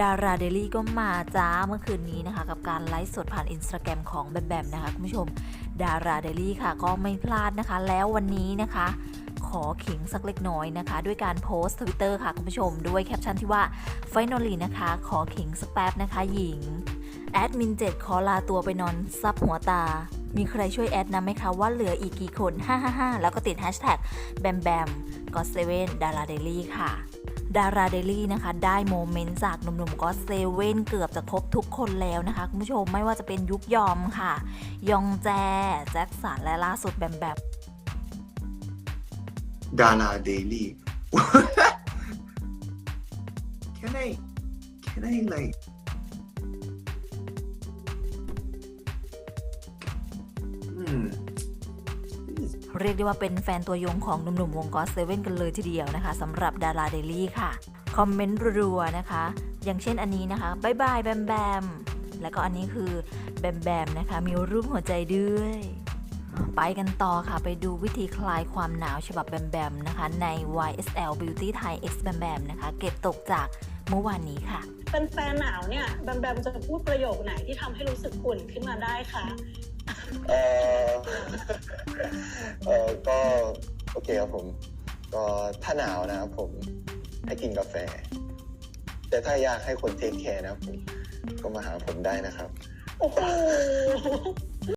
ดาราเดลี่ก็มาจ้าเมื่อคืนนี้นะคะ กับการไลฟ์สดผ่านอินสตาแกรมของแบมแบมนะคะ คุณผู้ชมดาราเดลี่ค่ะก็ไม่พลาดนะคะ แล้ววันนี้นะคะ ขอขิงสักเล็กน้อยนะคะ ด้วยการโพสต์ทวิตเตอร์ค่ะ คุณผู้ชม ด้วยแคปชั่นที่ว่า f i n a l l y นะคะ ขอขิงสักแป๊บนะคะ หญิงแอดมินเจ็ดขอลาตัวไปนอนซับหัวตา มีใครช่วยแอดนะไหมคะว่าเหลืออีกกี่คน 555 แล้วก็ติดแฮชแท็กแบมแบมก็เซเว่นดาราเดลี่ค่ะ ดาราเดลี่นะคะ ได้โมเมนต์จากหนุ่มๆก็เซเว่นเกือบจะครบทุกคนแล้วนะคะ คุณผู้ชมไม่ว่าจะเป็นยุคยอมค่ะ ยองแจ แจ็คสันและล่าสุดแบมแบม Dana Daily. can I, can I like, hmm, เรียกได้ว่าเป็นแฟนตัวยงของหนุ่มๆวงก็เซเว่นกันเลยทีเดียวนะคะสำหรับดาราเดลี่ค่ะ คอมเมนต์รัวๆนะคะ อย่างเช่นอันนี้นะคะบายบายแบมแบมแล้วก็อันนี้คือแบมแบมนะคะ มีรูปหัวใจด้วย ไปกันต่อค่ะไปดูวิธีคลายความหนาวฉบับแบมแบมนะคะ ใน YSL Beauty Thai X แบมแบมนะคะ เก็บตกจากเมื่อวานนี้ค่ะเป็นแฟนหนาวเนี่ยแบมแบมจะพูดประโยคไหนที่ทำให้รู้สึกอุ่นขึ้นมาได้คะเออ เออก็โอเคครับผม ก็ถ้าหนาวนะครับผมให้กินกาแฟ แต่ถ้าอยากให้คนเทคแคร์นะครับผมก็มาหาผมได้นะครับ โอ้โห